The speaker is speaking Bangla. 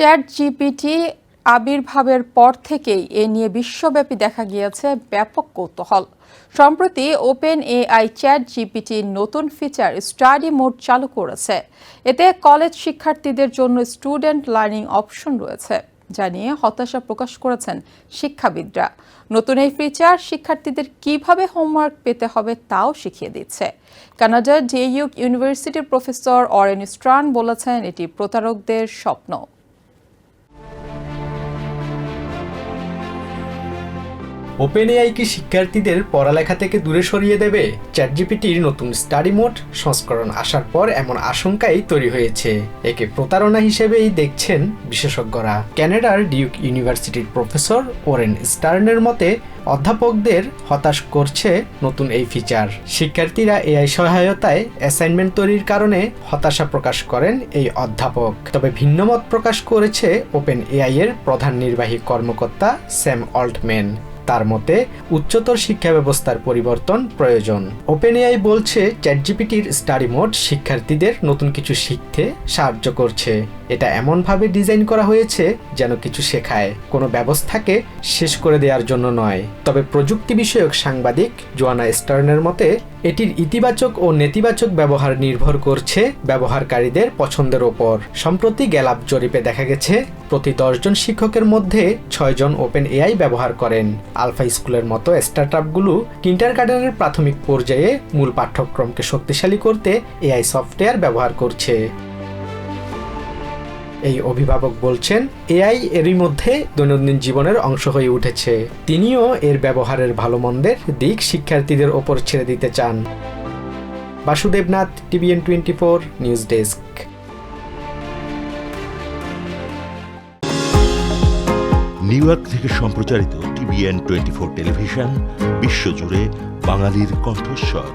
চ্যাট জিপিটি আবির্ভাবের পর থেকেই এ নিয়ে বিশ্বব্যাপী দেখা গিয়েছে ব্যাপক কৌতূহল। সম্প্রতি ওপেন এআই চ্যাট জিপিটি নতুন ফিচার স্টাডি মোড চালু করেছে। এতে কলেজ শিক্ষার্থীদের জন্য স্টুডেন্ট লার্নিং অপশন রয়েছে, যা নিয়ে হতাশা প্রকাশ করেছেন শিক্ষাবিদরা। নতুন এই ফিচার শিক্ষার্থীদের কীভাবে হোমওয়ার্ক পেতে হবে তাও শিখিয়ে দিচ্ছে। কানাডার জেইউক ইউনিভার্সিটির প্রফেসর অরেন স্ট্রান বলেছেন, এটি প্রতারকদের স্বপ্ন। ওপেন এআই কি শিক্ষার্থীদের পড়ালেখা থেকে দূরে সরিয়ে দেবে চ্যাটজিপিটির নতুন স্টাডি মোড। সংস্করণ আসার পর এমন আশঙ্কাই তৈরি হয়েছে। একে প্রতারণা হিসেবেই দেখছেন বিশেষজ্ঞরা। ক্যানাডার ডিউক ইউনিভার্সিটির প্রফেসর ওরেন স্টার্নের মতে, অধ্যাপকদের হতাশ করছে নতুন এই ফিচার। শিক্ষার্থীরা এআই সহায়তায় অ্যাসাইনমেন্ট তৈরির কারণে হতাশা প্রকাশ করেন এই অধ্যাপক। তবে ভিন্নমত প্রকাশ করেছে ওপেন এআই এর প্রধান নির্বাহী কর্মকর্তা স্যাম অল্টম্যান। তার মতে উচ্চতর শিক্ষা ব্যবস্থার পরিবর্তন প্রয়োজন। ওপেন এআই বলছে চ্যাটজিপিটির স্টাডি মোড শিক্ষার্থীদের নতুন কিছু শিখতে সাহায্য করছে। এটা এমনভাবে ডিজাইন করা হয়েছে যেন কিছু শেখায়। কোনো ব্যবস্থাকে শেষ করে দেওয়ার জন্য নয়। তবে প্রযুক্তি বিষয়ক সাংবাদিক জোয়ানা স্টার্নের মতে এটির ইতিবাচক ও নেতিবাচক ব্যবহার নির্ভর করছে ব্যবহারকারীদের পছন্দের ওপর। সম্প্রতি গ্যালাপ জরিপে দেখা গেছে, প্রতি দশজন শিক্ষকের মধ্যে ছয়জন ওপেন এআই ব্যবহার করেন। আলফা স্কুলের মতো স্টার্টআপগুলো কিন্টার গার্ডেনের প্রাথমিক পর্যায়ে মূল পাঠ্যক্রমকে শক্তিশালী করতে এআই সফটওয়্যার ব্যবহার করছে। এই অভিভাবক বলছেন, এআই এরই মধ্যে দৈনন্দিন জীবনের অংশ হয়ে উঠেছে। তিনিও এর ব্যবহারের ভালো মন্দের দিক শিক্ষার্থীদের ওপর ছেড়ে দিতে চান। Basudevnath, TVN twenty four news desk. New York থেকে সম্প্রচারিত টিভিএন টোয়েন্টি ফোর টেলিভিশন, বিশ্বজুড়ে বাঙালির কণ্ঠস্বর।